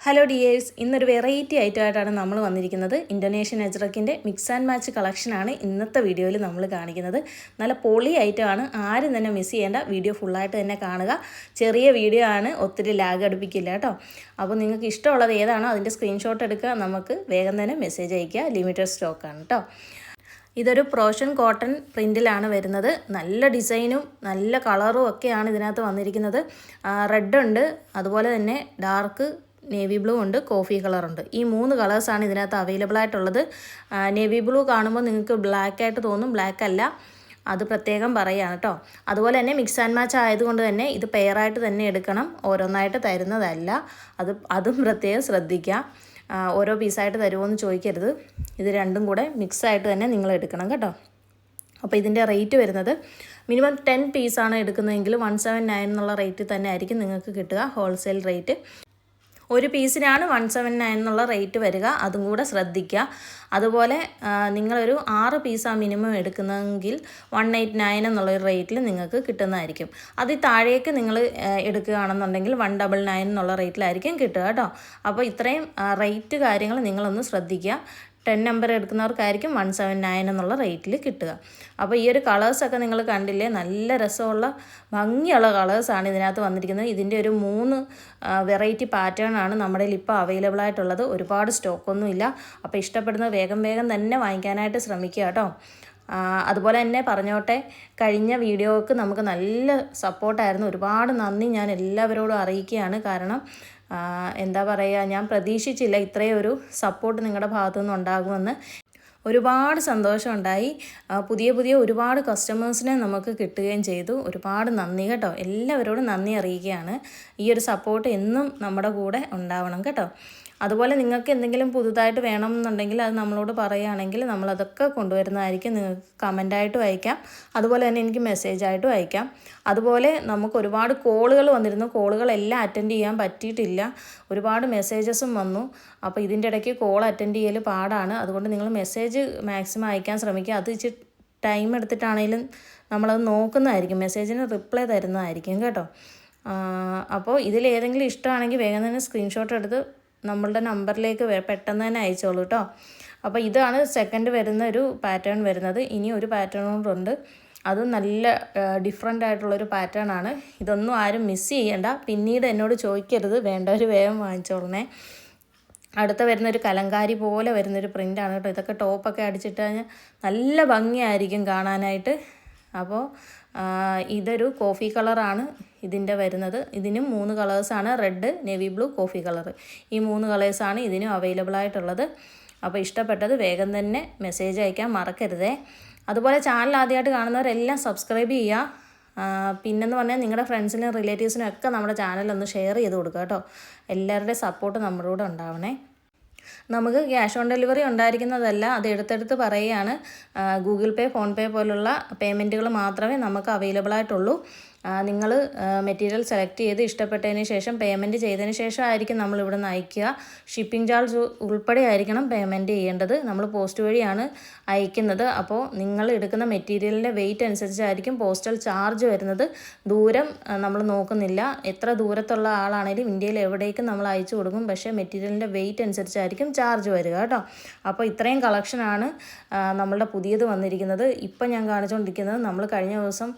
Hello dears ഇന്നൊരു variety ഐറ്റമായിട്ടാണ് നമ്മൾ വന്നിരിക്കുന്നത്. ഇൻഡോനേഷ്യൻ അജ്രക്കിന്റെ മിക്സ് ആൻഡ് മാച്ച് കളക്ഷനാണ് ഇന്നത്തെ വീഡിയോയിൽ നമ്മൾ കാണിക്കുന്നത്. നല്ല പൊളി ഐറ്റമാണ് ആരും തന്നെ മിസ് ചെയ്യേണ്ട. വീഡിയോ ഫുള്ളായിട്ട് തന്നെ കാണുക. ചെറിയ വീഡിയോ ആണ്. ഒത്തിരി ലാഗ് അടുപ്പിക്കില്ല കേട്ടോ. അപ്പോൾ നിങ്ങൾക്ക് ഇഷ്ടമുള്ളത് ഏതാണോ അതിന്റെ സ്ക്രീൻഷോട്ട് എടുക്കുക. നമുക്ക് വേഗം തന്നെ മെസ്സേജ് അയയ്ക്കുക. ലിമിറ്റഡ് സ്റ്റോക്കാണ് കേട്ടോ. ഇതൊരു പ്രോഷൻ കോട്ടൺ പ്രിന്റിലാണ് വരുന്നത്. നല്ല ഡിസൈനും നല്ല കളറും ഒക്കെയാണ് ഇതിനകത്ത് വന്നിരിക്കുന്നത്. റെഡ് ഉണ്ട്. അതുപോലെ തന്നെ ഡാർക്ക് നേവി ബ്ലൂ ഉണ്ട് കോഫി കളറുണ്ട് ഈ മൂന്ന് കളേഴ്സാണ് ഇതിനകത്ത് അവൈലബിൾ ആയിട്ടുള്ളത്. നേവി ബ്ലൂ കാണുമ്പോൾ നിങ്ങൾക്ക് ബ്ലാക്ക് ആയിട്ട് തോന്നും. ബ്ലാക്ക് അല്ല. അത് പ്രത്യേകം പറയുകയാണ് കേട്ടോ. അതുപോലെ തന്നെ മിക്സ് ആൻഡ് മാച്ച് ആയതുകൊണ്ട് തന്നെ ഇത് പെയറായിട്ട് തന്നെ എടുക്കണം. ഓരോന്നായിട്ട് തരുന്നതല്ല. അത് അതും പ്രത്യേകം ശ്രദ്ധിക്കുക. ഓരോ പീസായിട്ട് തരുമോ എന്ന് ചോദിക്കരുത്. ഇത് രണ്ടും കൂടെ മിക്സായിട്ട് തന്നെ നിങ്ങൾ എടുക്കണം കേട്ടോ. അപ്പോൾ ഇതിന്റെ റേറ്റ് വരുന്നത് മിനിമം ടെൻ പീസാണ് എടുക്കുന്നതെങ്കിൽ വൺ സെവൻ നയൻ എന്നുള്ള റേറ്റ് തന്നെ ആയിരിക്കും നിങ്ങൾക്ക് കിട്ടുക. ഹോൾസെയിൽ റേറ്റ് ഒരു പീസിനാണ് വൺ സെവൻ നയൻ എന്നുള്ള റേറ്റ് വരിക. അതും കൂടെ ശ്രദ്ധിക്കുക. അതുപോലെ നിങ്ങളൊരു ആറ് പീസാണ് മിനിമം എടുക്കുന്നതെങ്കിൽ വൺ എയ്റ്റ് നയൻ എന്നുള്ളൊരു റേറ്റിൽ നിങ്ങൾക്ക് കിട്ടുന്നതായിരിക്കും. അതിൽ താഴേക്ക് നിങ്ങൾ എടുക്കുകയാണെന്നുണ്ടെങ്കിൽ വൺ ഡബിൾ നയൻ എന്നുള്ള റേറ്റിലായിരിക്കും കിട്ടുക കേട്ടോ. അപ്പോൾ ഇത്രയും റേറ്റ് കാര്യങ്ങൾ നിങ്ങളൊന്ന് ശ്രദ്ധിക്കുക. ടെൻ നമ്പർ എടുക്കുന്നവർക്കായിരിക്കും വൺ സെവൻ നയൻ എന്നുള്ള റേറ്റിൽ കിട്ടുക. അപ്പോൾ ഈ ഒരു കളേഴ്സൊക്കെ നിങ്ങൾ കണ്ടില്ലേ? നല്ല രസമുള്ള ഭംഗിയുള്ള കളേഴ്സാണ് ഇതിനകത്ത് വന്നിരിക്കുന്നത്. ഇതിന്റെ ഒരു മൂന്ന് വെറൈറ്റി പാറ്റേൺ ആണ് നമ്മുടെ ഇപ്പോൾ അവൈലബിൾ ആയിട്ടുള്ളത്. ഒരുപാട് സ്റ്റോക്കൊന്നുമില്ല അപ്പോൾ ഇഷ്ടപ്പെടുന്ന വേഗം വേഗം തന്നെ വാങ്ങിക്കാനായിട്ട് ശ്രമിക്കുക കേട്ടോ. അതുപോലെ തന്നെ പറഞ്ഞോട്ടെ കഴിഞ്ഞ വീഡിയോക്ക് നമുക്ക് നല്ല സപ്പോർട്ടായിരുന്നു ഒരുപാട് നന്ദി. ഞാൻ എല്ലാവരോടും അറിയിക്കുകയാണ്. കാരണം എന്താ പറയുക ഞാൻ പ്രതീക്ഷിച്ചില്ല ഇത്രയും ഒരു സപ്പോർട്ട് നിങ്ങളുടെ ഭാഗത്തു നിന്ന് ഉണ്ടാകുമെന്ന്. ഒരുപാട് സന്തോഷമുണ്ടായി. പുതിയ പുതിയ ഒരുപാട് കസ്റ്റമേഴ്സിനെ നമുക്ക് കിട്ടുകയും ചെയ്തു. ഒരുപാട് നന്ദി കേട്ടോ. എല്ലാവരോടും നന്ദി അറിയിക്കുകയാണ്. ഈ ഒരു സപ്പോർട്ട് എന്നും നമ്മുടെ കൂടെ ഉണ്ടാവണം കേട്ടോ. അതുപോലെ നിങ്ങൾക്ക് എന്തെങ്കിലും പുതുതായിട്ട് വേണം എന്നുണ്ടെങ്കിൽ അത് നമ്മളോട് പറയുകയാണെങ്കിൽ നമ്മളതൊക്കെ കൊണ്ടുവരുന്നതായിരിക്കും. നിങ്ങൾക്ക് കമന്റായിട്ടും അയക്കാം. അതുപോലെ തന്നെ എനിക്ക് മെസ്സേജായിട്ടും അയക്കാം. അതുപോലെ നമുക്ക് ഒരുപാട് കോളുകൾ വന്നിരുന്നു. കോളുകളെല്ലാം അറ്റൻഡ് ചെയ്യാൻ പറ്റിയിട്ടില്ല. ഒരുപാട് മെസ്സേജസും വന്നു. അപ്പോൾ ഇതിന്റെ ഇടയ്ക്ക് കോൾ അറ്റൻഡ് ചെയ്യൽ പാടാണ്. അതുകൊണ്ട് നിങ്ങൾ മെസ്സേജ് മാക്സിമം അയക്കാൻ ശ്രമിക്കുക. അത് ഇച്ചിരി ടൈം എടുത്തിട്ടാണെങ്കിലും നമ്മളത് നോക്കുന്നതായിരിക്കും. മെസ്സേജിന് റിപ്ലൈ തരുന്നതായിരിക്കും കേട്ടോ. അപ്പോൾ ഇതിലേതെങ്കിലും ഇഷ്ടമാണെങ്കിൽ വേഗം തന്നെ സ്ക്രീൻഷോട്ട് എടുത്ത് നമ്മളുടെ നമ്പറിലേക്ക് പെട്ടെന്ന് തന്നെ അയച്ചോളൂ കേട്ടോ അപ്പോൾ ഇതാണ് സെക്കൻഡ് വരുന്ന ഒരു പാറ്റേൺ വരുന്നത്. ഇനി ഒരു പാറ്റേൺ കൊണ്ടുണ്ട് അത് നല്ല ഡിഫറെന്റ് ആയിട്ടുള്ളൊരു പാറ്റേൺ ആണ്. ഇതൊന്നും ആരും മിസ് ചെയ്യേണ്ട. പിന്നീട് എന്നോട് ചോദിക്കരുത്. വേണ്ട ഒരു വേഗം വാങ്ങിച്ചോളണേ. അടുത്ത വരുന്നൊരു കലങ്കാരി പോലെ വരുന്നൊരു പ്രിന്റാണ് കേട്ടോ ഇതൊക്കെ ടോപ്പൊക്കെ അടിച്ചിട്ട് കഴിഞ്ഞാൽ നല്ല ഭംഗിയായിരിക്കും കാണാനായിട്ട്. അപ്പോൾ ഇതൊരു കോഫി കളറാണ് ഇതിന്റെ വരുന്നത്. ഇതിനും മൂന്ന് കളേഴ്സാണ് red navy blue coffee colour. ഈ മൂന്ന് കളേഴ്സാണ് ഇതിനും അവൈലബിൾ ആയിട്ടുള്ളത്. അപ്പോൾ ഇഷ്ടപ്പെട്ടത് വേഗം തന്നെ മെസ്സേജ് അയക്കാൻ മറക്കരുതേ. അതുപോലെ ചാനൽ ആദ്യമായിട്ട് കാണുന്നവരെല്ലാം സബ്സ്ക്രൈബ് ചെയ്യുക. പിന്നെന്ന് പറഞ്ഞാൽ നിങ്ങളുടെ ഫ്രണ്ട്സിനും റിലേറ്റീവ്സിനും ഒക്കെ നമ്മുടെ ചാനലൊന്ന് ഷെയർ ചെയ്ത് കൊടുക്കുക കേട്ടോ. എല്ലാവരുടെയും സപ്പോർട്ട് നമ്മുടെ കൂടെ ഉണ്ടാവണേ. നമുക്ക് ക്യാഷ് ഓൺ ഡെലിവറി ഉണ്ടായിരിക്കുന്നതല്ല അത് എടുത്തെടുത്ത് പറയുകയാണ്. ഗൂഗിൾ പേ ഫോൺ പേ പോലുള്ള പേയ്മെന്റുകൾ മാത്രമേ നമുക്ക് അവൈലബിൾ ആയിട്ടുള്ളൂ. നിങ്ങൾ മെറ്റീരിയൽ സെലക്ട് ചെയ്ത് ഇഷ്ടപ്പെട്ടതിന് ശേഷം പേയ്മെന്റ് ചെയ്തതിന് ശേഷം ആയിരിക്കും നമ്മൾ ഇവിടെ നിന്ന് അയക്കുക. ഷിപ്പിംഗ് ചാർജ് ഉൾപ്പെടെ ആയിരിക്കണം പേയ്മെന്റ് ചെയ്യേണ്ടത്. നമ്മൾ പോസ്റ്റ് വഴിയാണ് അയക്കുന്നത്. അപ്പോൾ നിങ്ങൾ എടുക്കുന്ന മെറ്റീരിയലിന്റെ വെയിറ്റ് അനുസരിച്ചായിരിക്കും പോസ്റ്റൽ ചാർജ് വരുന്നത്. ദൂരം നമ്മൾ നോക്കുന്നില്ല. എത്ര ദൂരത്തുള്ള ആളാണെങ്കിലും ഇന്ത്യയിൽ എവിടേക്കും നമ്മൾ അയച്ചു കൊടുക്കും. പക്ഷേ മെറ്റീരിയലിന്റെ വെയിറ്റ് അനുസരിച്ചായിരിക്കും ചാർജ് വരിക കേട്ടോ. അപ്പോൾ ഇത്രയും കളക്ഷനാണ് നമ്മളുടെ പുതിയത് വന്നിരിക്കുന്നത്. ഇപ്പം ഞാൻ കാണിച്ചുകൊണ്ടിരിക്കുന്നത് നമ്മൾ കഴിഞ്ഞ ദിവസം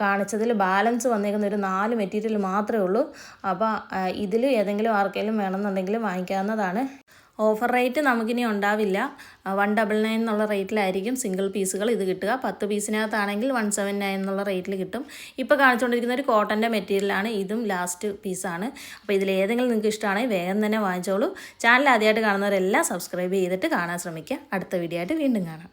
കാണിച്ചതിൽ ബാലൻസ് വന്നേക്കുന്ന ഒരു നാല് മെറ്റീരിയൽ മാത്രമേ ഉള്ളൂ. അപ്പോൾ ഇതിൽ ഏതെങ്കിലും ആർക്കെങ്കിലും വേണമെന്നുണ്ടെങ്കിൽ വാങ്ങിക്കാവുന്നതാണ്. ഓഫർ റേറ്റ് നമുക്കിനി ഉണ്ടാവില്ല. വൺ ഡബിൾ നയൻ എന്നുള്ള റേറ്റിലായിരിക്കും സിംഗിൾ പീസുകൾ ഇത് കിട്ടുക. പത്ത് പീസിനകത്താണെങ്കിൽ വൺ സെവൻ നയൻ എന്നുള്ള റേറ്റിൽ കിട്ടും. ഇപ്പോൾ കാണിച്ചുകൊണ്ടിരിക്കുന്ന ഒരു കോട്ടന്റെ മെറ്റീരിയലാണ് ഇതും ലാസ്റ്റ് പീസാണ്. അപ്പോൾ ഇതിൽ ഏതെങ്കിലും നിങ്ങൾക്ക് ഇഷ്ടമാണെങ്കിൽ വേഗം തന്നെ വാങ്ങിച്ചോളൂ. ചാനൽ ആദ്യമായിട്ട് കാണുന്നവരെല്ലാം സബ്സ്ക്രൈബ് ചെയ്തിട്ട് കാണാൻ ശ്രമിക്കുക. അടുത്ത വീഡിയോ ആയിട്ട് വീണ്ടും കാണാം.